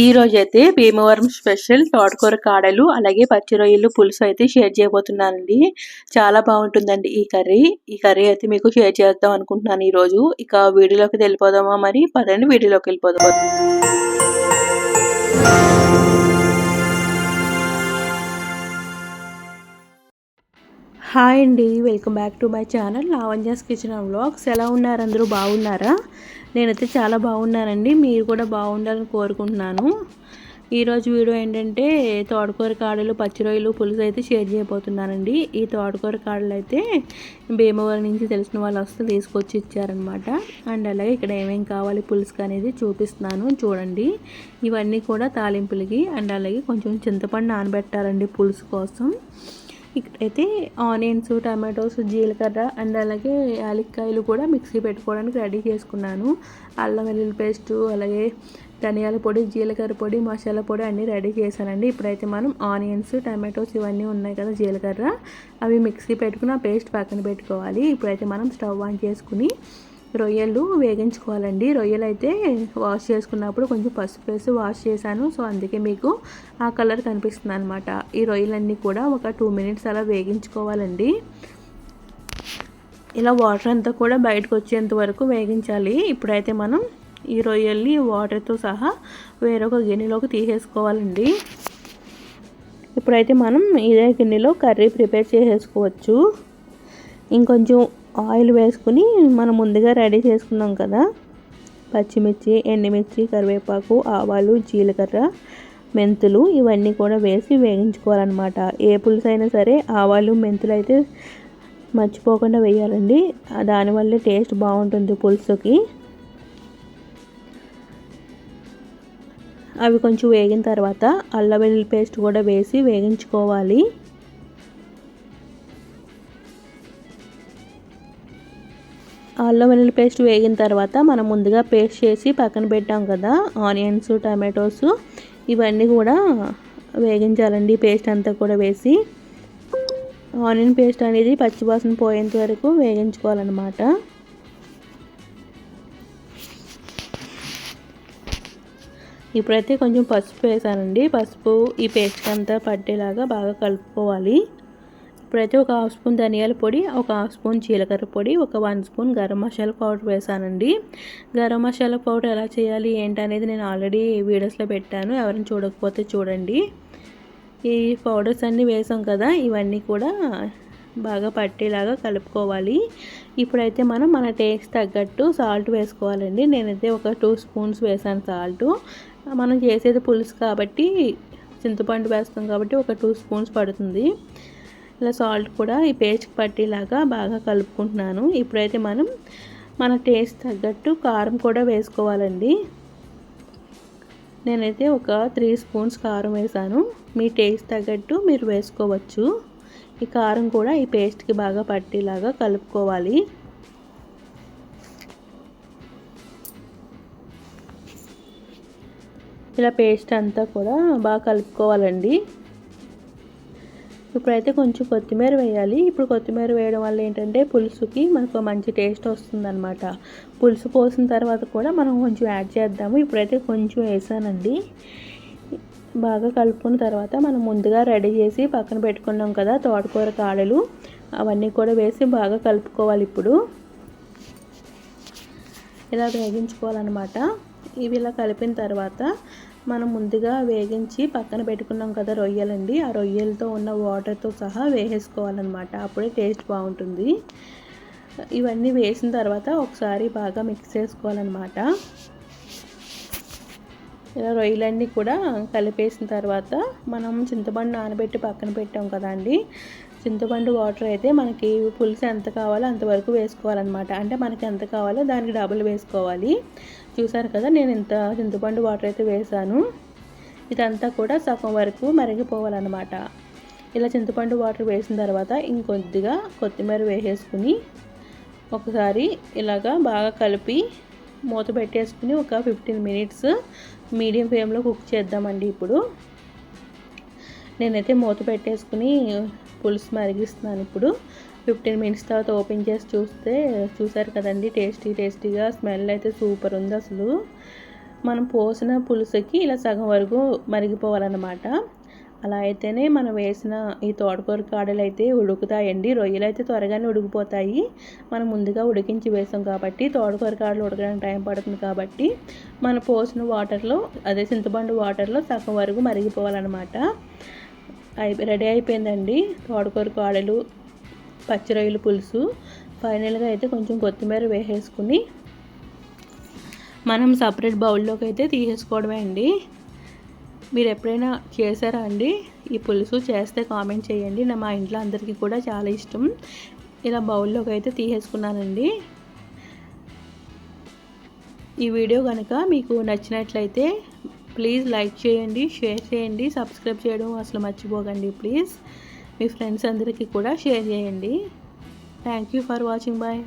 ఈ రోజు అయితే భీమవరం స్పెషల్ తోటకూర కాడలు అలాగే పచ్చి రొయ్యలు పులుసు అయితే షేర్ చేయబోతున్నానండి. చాలా బాగుంటుందండి ఈ కర్రీ. ఈ కర్రీ అయితే మీకు షేర్ చేద్దాం అనుకుంటున్నాను ఈ రోజు ఇక వీడియోలోకి వెళ్ళిపోదామా మరి? పదండి వీడియోలోకి వెళ్ళిపోదాం. హాయ్ అండి welcome back to my channel లావంజాస్ kitchen vlogs. ఎలా ఉన్నారు? అందరూ బాగున్నారా? నేనైతే చాలా బాగున్నానండి మీరు కూడా బాగుండాలని కోరుకుంటున్నాను. ఈరోజు వీడియో ఏంటంటే తోటకూర కాడలు పచ్చిరొయ్యలు పులుసు అయితే షేర్ చేయబోతున్నానండి. ఈ తోటకూర కాడలు అయితే భీమవరం నుంచి తెలిసిన వాళ్ళు వస్తే తీసుకొచ్చి ఇచ్చారనమాట. అండ్ అలాగే ఇక్కడ ఏమేమి కావాలి పులుసుకు అనేది చూపిస్తున్నాను చూడండి. ఇవన్నీ కూడా తాలింపులకి అండ్ అలాగే కొంచెం చింతపండు నానబెట్టాలండి పులుసు కోసం. ఇక్కడైతే ఆనియన్స్ టమాటోస్ జీలకర్ర అండ్ అలాగే యాలక్కాయలు కూడా మిక్సీ పెట్టుకోవడానికి రెడీ చేసుకున్నాను. అల్లం వెల్లుల్లి పేస్టు అలాగే ధనియాల పొడి జీలకర్ర పొడి మసాలా పొడి అన్నీ రెడీ చేశానండి. ఇప్పుడైతే మనం ఆనియన్స్ టమాటోస్ ఇవన్నీ ఉన్నాయి కదా జీలకర్ర అవి మిక్సీ పెట్టుకుని ఆ పేస్ట్ పక్కన పెట్టుకోవాలి. ఇప్పుడైతే మనం స్టవ్ ఆన్ చేసుకుని రొయ్యలు వేగించుకోవాలండి. రొయ్యలు అయితే వాష్ చేసుకున్నప్పుడు కొంచెం పసుపు వేసి వాష్ చేశాను. సో అందుకే మీకు ఆ కలర్ కనిపిస్తుంది అనమాట ఈ రొయ్యలన్నీ కూడా ఒక టూ మినిట్స్ అలా వేగించుకోవాలండి. ఇలా వాటర్ అంతా కూడా బయటకు వచ్చేంత వరకు వేగించాలి. ఇప్పుడైతే మనం ఈ రొయ్యల్ని వాటర్తో సహా వేరొక గిన్నెలోకి తీసేసుకోవాలండి. ఇప్పుడైతే మనం ఇదే గిన్నెలో కర్రీ ప్రిపేర్ చేసేసుకోవచ్చు. ఇంకొంచెం ఆయిల్ వేసుకుని మనం ముందుగా రెడీ చేసుకున్నాం కదా. పచ్చిమిర్చి ఎండుమిర్చి కరివేపాకు ఆవాలు జీలకర్ర మెంతులు ఇవన్నీ కూడా వేసి వేగించుకోవాలన్నమాట ఏ పులుసు అయినా సరే ఆవాలు మెంతులు అయితే మర్చిపోకుండా వేయాలండి. దానివల్లే టేస్ట్ బాగుంటుంది పులుసుకి. అవి కొంచెం వేగిన తర్వాత అల్లం వెల్లుల్లి పేస్ట్ కూడా వేసి వేగించుకోవాలి అల్లం వెల్లుల్లి పేస్ట్ వేగిన తర్వాత మనం ముందుగా పేస్ట్ చేసి పక్కన పెట్టాం కదా ఆనియన్స్ టమాటోస్ ఇవన్నీ కూడా వేగించాలండి. పేస్ట్ అంతా కూడా వేసి ఆనియన్ పేస్ట్ అనేది పచ్చివాసన పోయేంత వరకు వేగించుకోవాలన్నమాట. ఇప్పుడైతే కొంచెం పసుపు వేసానండి. పసుపు ఈ పేస్ట్ అంతా పట్టేలాగా బాగా కలుపుకోవాలి. ఇప్పుడైతే ఒక హాఫ్ స్పూన్ ధనియాల పొడి ఒక హాఫ్ స్పూన్ జీలకర్ర పొడి ఒక one spoon garam masala powder వేసానండి. గరం మసాలా పౌడర్ ఎలా చేయాలి ఏంటనేది నేను ఆల్రెడీ వీడియోస్లో పెట్టాను. ఎవరైనా చూడకపోతే చూడండి. ఈ పౌడర్స్ అన్నీ వేసాం కదా ఇవన్నీ కూడా బాగా పట్టేలాగా కలుపుకోవాలి. ఇప్పుడైతే మనం మన టేస్ట్ తగ్గట్టు సాల్ట్ వేసుకోవాలండి. నేనైతే ఒక టూ స్పూన్స్ వేసాను సాల్ట్. మనం చేసేది పులుసు కాబట్టి చింతపండు వేస్తాం కాబట్టి ఒక టూ స్పూన్స్ పడుతుంది. ఇలా సాల్ట్ కూడా ఈ పేస్ట్కి పట్టేలాగా బాగా కలుపుకుంటున్నాను. ఇప్పుడైతే మనం మన టేస్ట్ తగ్గట్టు కారం కూడా వేసుకోవాలండి. నేనైతే ఒక త్రీ స్పూన్స్ కారం వేసాను. మీ టేస్ట్ తగ్గట్టు మీరు వేసుకోవచ్చు. ఈ కారం కూడా ఈ పేస్ట్కి బాగా పట్టేలాగా కలుపుకోవాలి. ఇలా పేస్ట్ అంతా కూడా బాగా కలుపుకోవాలండి. ఇప్పుడైతే కొంచెం కొత్తిమీర వేయాలి. ఇప్పుడు కొత్తిమీర వేయడం వల్ల ఏంటంటే పులుసుకి మనకు మంచి టేస్ట్ వస్తుందన్నమాట. పులుసు పోసిన తర్వాత కూడా మనం కొంచెం యాడ్ చేద్దాము. ఇప్పుడైతే కొంచెం వేసానండి. బాగా కలుపుకున్న తర్వాత మనం ముందుగా రెడీ చేసి పక్కన పెట్టుకున్నాం కదా తోటకూర కాడలు. అవన్నీ కూడా వేసి బాగా కలుపుకోవాలి ఇప్పుడు. ఇలా వేగించుకోవాలన్నమాట. ఇవి ఇలా కలిపిన తర్వాత మనం ముందుగా వేగించి పక్కన పెట్టుకున్నాం కదా రొయ్యలండి. ఆ రొయ్యలతో ఉన్న వాటర్తో సహా వేసేసుకోవాలన్నమాట. అప్పుడే టేస్ట్ బాగుంటుంది. ఇవన్నీ వేసిన తర్వాత ఒకసారి బాగా మిక్స్ చేసుకోవాలన్నమాట. ఇలా రొయ్యలన్నీ కూడా కలిపేసిన తర్వాత మనం చింతపండు నానబెట్టి పక్కన పెట్టాం కదండి. చింతపండు వాటర్ అయితే మనకి పులుసు ఎంత కావాలో అంతవరకు వేసుకోవాలన్నమాట. అంటే మనకి ఎంత కావాలో దానికి డబుల్ వేసుకోవాలి. చూసారు కదా నేను ఇంత చింతపండు వాటర్ అయితే వేసాను. ఇదంతా కూడా సగం వరకు మరిగిపోవాలన్నమాట. ఇలా చింతపండు వాటర్ వేసిన తర్వాత ఇంకొద్దిగా కొత్తిమీర వేసేసుకుని ఒకసారి ఇలాగా బాగా కలిపి మూత పెట్టేసుకుని ఒక ఫిఫ్టీన్ మినిట్స్ మీడియం ఫ్లేమ్లో కుక్ చేద్దామండి ఇప్పుడు. నేనైతే మూత పెట్టేసుకుని పులుసు మరిగిస్తున్నాను ఇప్పుడు. ఫిఫ్టీన్ మినిట్స్ తర్వాత ఓపెన్ చేసి చూస్తే చూసారు కదండి టేస్టీ టేస్టీగా స్మెల్ అయితే సూపర్ ఉంది అసలు. మనం పోసిన పులుసుకి ఇలా సగం వరకు మరిగిపోవాలన్నమాట. అలా అయితేనే మనం వేసిన ఈ తోటకూర కాడలు అయితే ఉడుకుతాయండి. రొయ్యలు అయితే త్వరగానే ఉడికిపోతాయి. మనం ముందుగా ఉడికించి వేసాం కాబట్టి తోటకూర కాడలు ఉడకడానికి టైం పడుతుంది కాబట్టి మనం పోసిన వాటర్లో అదే చింతపండు వాటర్లో సగం వరకు మరిగిపోవాలన్నమాట. అయి రెడీ అయిపోయిందండి. తోటకూర కాడలు పచ్చి రొయ్యల పులుసు. ఫైనల్గా అయితే కొంచెం కొత్తిమీర వేసేసుకుని మనం సపరేట్ బౌల్లోకి అయితే తీసేసుకోవడమే అండి. మీరు ఎప్పుడైనా చేశారా అండి? ఈ పులుసు చేస్తే కామెంట్ చేయండి. నా మా ఇంట్లో అందరికీ కూడా చాలా ఇష్టం. ఇలా బౌల్లోకి అయితే తీసేసుకున్నానండి. ఈ వీడియో కనుక మీకు నచ్చినట్లయితే ప్లీజ్ లైక్ చేయండి షేర్ చేయండి సబ్స్క్రైబ్ చేయడం అసలు మర్చిపోకండి ప్లీజ్. మీ ఫ్రెండ్స్ అందరికీ కూడా షేర్ చేయండి. Thank you for watching. Bye.